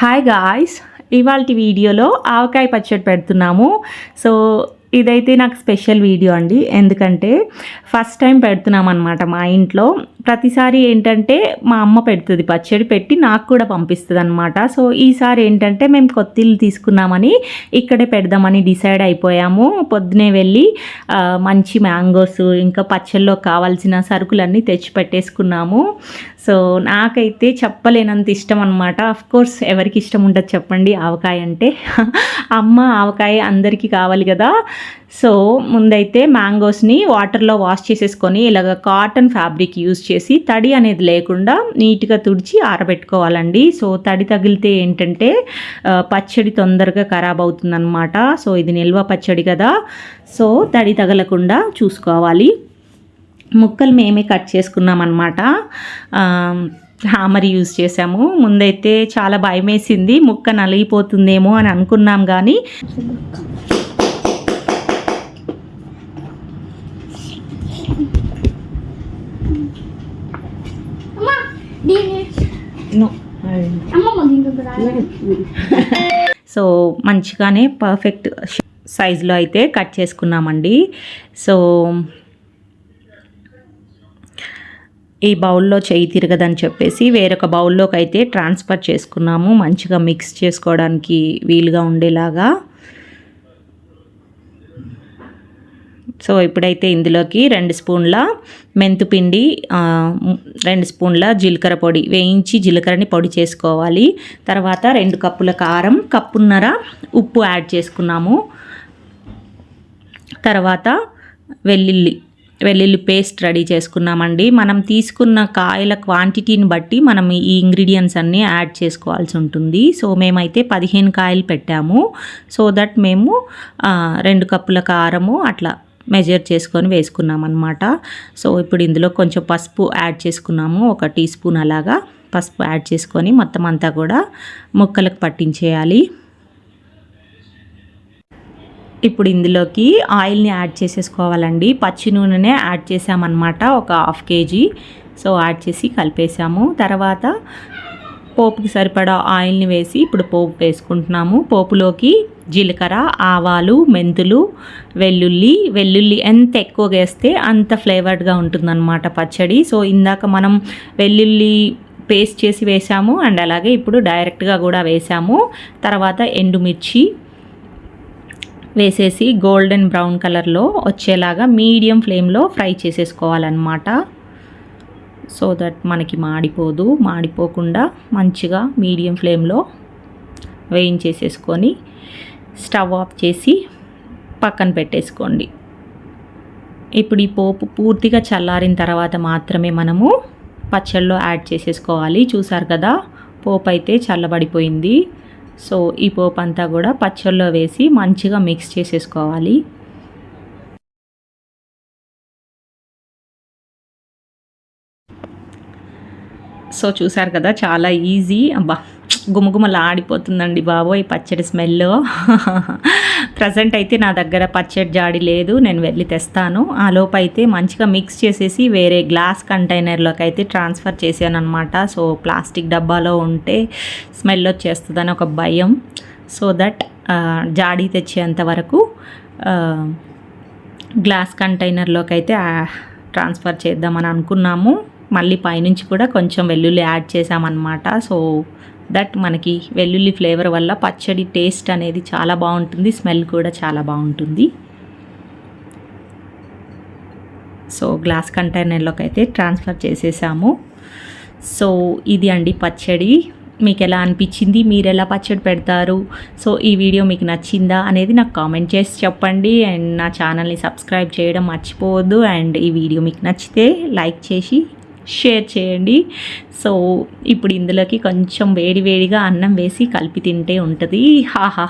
Hi guys ఇవాళ వీడియోలో ఆవకాయ పచ్చడి పెడుతున్నాము. సో ఇదైతే నాకు స్పెషల్ వీడియో అండి. ఎందుకంటే ఫస్ట్ టైం పెడుతున్నాం అనమాట మా ఇంట్లో. ప్రతిసారి ఏంటంటే మా అమ్మ పెడుతుంది పచ్చడి పెట్టి నాకు కూడా పంపిస్తుంది అనమాట సో ఈసారి ఏంటంటే మేము కొత్తిల్లు తీసుకున్నామని ఇక్కడే పెడదామని డిసైడ్ అయిపోయాము. పొద్దునే వెళ్ళి మంచి మ్యాంగోస్ ఇంకా పచ్చల్లో కావాల్సిన సరుకులన్నీ తెచ్చి పెట్టేసుకున్నాము. సో నాకైతే చెప్పలేనంత ఇష్టం అనమాట కోర్స్ ఎవరికి ఇష్టం ఉండదు చెప్పండి. ఆవకాయ అంటే అమ్మ ఆవకాయ అందరికీ కావాలి కదా. సో ముందైతే మ్యాంగోస్ని వాటర్లో వాష్ చేసేసుకొని ఇలాగ కాటన్ ఫ్యాబ్రిక్ యూజ్ చేసి తడి అనేది లేకుండా నీట్గా తుడిచి ఆరబెట్టుకోవాలండి. సో తడి తగిలితే ఏంటంటే పచ్చడి తొందరగా ఖరాబ్ అవుతుందన్నమాట. సో ఇది నిల్వ పచ్చడి కదా. సో తడి తగలకుండా చూసుకోవాలి. ముక్కలు మేమే కట్ చేసుకున్నాం అనమాట హ్యామర్ యూజ్ చేసాము ముందైతే చాలా భయం వేసింది ముక్క నలిగిపోతుందేమో అని అనుకున్నాం కానీ అమ్మా దీని అమ్మమ్మ దీంట్లో రాయాలి సో మంచిగానే పర్ఫెక్ట్ సైజులో అయితే కట్ చేసుకున్నామండి. సో ఈ బౌల్లో చేయి తిరగదని చెప్పేసి వేరొక బౌల్లోకి అయితే ట్రాన్స్ఫర్ చేసుకున్నాము. మంచిగా మిక్స్ చేసుకోవడానికి వీలుగా ఉండేలాగా. సో ఇప్పుడైతే ఇందులోకి రెండు స్పూన్ల మెంతుపిండి రెండు స్పూన్ల జీలకర్ర పొడి వేయించి జీలకర్రని పొడి చేసుకోవాలి. తర్వాత రెండు కప్పుల కారం కప్పున్నర ఉప్పు యాడ్ చేసుకున్నాము. తర్వాత వెల్లుల్లి వెల్లుల్లి పేస్ట్ రెడీ చేసుకున్నామండి. మనం తీసుకున్న కాయల క్వాంటిటీని బట్టి మనం ఈ ఇంగ్రీడియంట్స్ అన్నీ యాడ్ చేసుకోవాల్సి ఉంటుంది. సో మేమైతే పదిహేను కాయలు పెట్టాము. సో దట్ మేము రెండు కప్పుల కారము అట్లా మెజర్ చేసుకొని వేసుకున్నాం అనమాట సో ఇప్పుడు ఇందులో కొంచెం పసుపు యాడ్ చేసుకున్నాము. ఒక టీ స్పూన్ అలాగా పసుపు యాడ్ చేసుకొని మొత్తం అంతా కూడా ముక్కలకు పట్టించేయాలి. ఇప్పుడు ఇందులోకి ఆయిల్ని యాడ్ చేసేసుకోవాలండి. పచ్చి నూనెనే యాడ్ చేసామన్నమాట. ఒక హాఫ్ కేజీ. సో యాడ్ చేసి కలిపేసాము. తర్వాత పోపుకి సరిపడా ఆయిల్ని వేసి ఇప్పుడు పోపు వేసుకుంటున్నాము. పోపులోకి జీలకర్ర ఆవాలు మెంతులు వెల్లుల్లి వెల్లుల్లి ఎంత ఎక్కువగా వేస్తే అంత ఫ్లేవర్డ్గా ఉంటుందన్నమాట పచ్చడి. సో ఇందాక మనం వెల్లుల్లి పేస్ట్ చేసి వేసాము అండ్ అలాగే ఇప్పుడు డైరెక్ట్గా కూడా వేసాము. తర్వాత ఎండుమిర్చి వేసేసి గోల్డెన్ బ్రౌన్ కలర్లో వచ్చేలాగా మీడియం ఫ్లేమ్లో ఫ్రై చేసేసుకోవాలన్నమాట. సో దట్ మనకి మాడిపోదు మాడిపోకుండా మంచిగా మీడియం ఫ్లేమ్లో వేయించేసేసుకొని స్టవ్ ఆఫ్ చేసి పక్కన పెట్టేసుకోండి. ఇప్పుడు ఈ పోపు పూర్తిగా చల్లారిన తర్వాత మాత్రమే మనము పచ్చళ్ళలో యాడ్ చేసేసుకోవాలి. చూసారు కదా పోపు అయితే చల్లబడిపోయింది. సో ఈ పోపు అంతా కూడా పచ్చళ్ళలో వేసి మంచిగా మిక్స్ చేసేసుకోవాలి. సో చూసారు కదా చాలా ఈజీ అబ్బా గుమగుమలా ఆడిపోతుందండి బాబోయ్ పచ్చడి స్మెల్ ప్రజెంట్ అయితే నా దగ్గర పచ్చడి జాడి లేదు నేను వెళ్ళి తెస్తాను. ఆ లోపు అయితే మంచిగా మిక్స్ చేసేసి వేరే గ్లాస్ కంటైనర్లోకి అయితే ట్రాన్స్ఫర్ చేశాను అనమాట సో ప్లాస్టిక్ డబ్బాలో ఉంటే స్మెల్ వచ్చేస్తుందని ఒక భయం. సో దట్ జాడి తెచ్చేంత వరకు గ్లాస్ కంటైనర్లోకి అయితే ట్రాన్స్ఫర్ చేద్దామని అనుకున్నాము. మళ్ళీ పైనుంచి కూడా కొంచెం వెల్లుల్లి యాడ్ చేసామన్నమాట సో దట్ మనకి వెల్లుల్లి ఫ్లేవర్ వల్ల పచ్చడి టేస్ట్ అనేది చాలా బాగుంటుంది స్మెల్ కూడా చాలా బాగుంటుంది. సో గ్లాస్ కంటైనర్లోకి అయితే ట్రాన్స్ఫర్ చేసేసాము. సో ఇది అండి పచ్చడి. మీకు ఎలా అనిపించింది? మీరు ఎలా పచ్చడి పెడతారు? సో ఈ వీడియో మీకు నచ్చిందా అనేది నాకు కామెంట్ చేసి చెప్పండి. అండ్ నా ఛానల్ని సబ్స్క్రైబ్ చేయడం మర్చిపోవద్దు. అండ్ ఈ వీడియో మీకు నచ్చితే లైక్ చేసి షేర్ చేయండి. సో ఇప్పుడు ఇందులోకి కొంచెం వేడి వేడిగా అన్నం వేసి కలిపి తింటే ఉంటుంది. హాహా.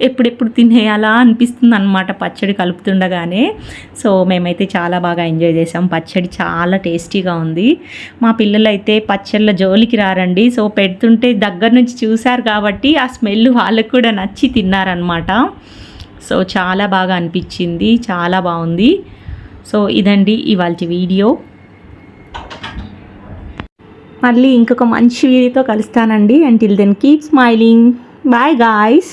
ఎప్పుడెప్పుడు తినేయాలా అనిపిస్తుంది అనమాట పచ్చడి కలుపుతుండగానే. సో మేమైతే చాలా బాగా ఎంజాయ్ చేసాం పచ్చడి చాలా టేస్టీగా ఉంది. మా పిల్లలు అయితే పచ్చళ్ళ జోలికి రారండి. సో పెడుతుంటే దగ్గర నుంచి చూశారు కాబట్టి ఆ స్మెల్ వాళ్ళకు కూడా నచ్చి తిన్నారనమాట సో చాలా బాగా అనిపించింది. చాలా బాగుంది. సో ఇదండి ఇవాళ వీడియో. మళ్ళీ ఇంకొక మంచి వీడియోతో కలుస్తానండి. Until then keep smiling bye guys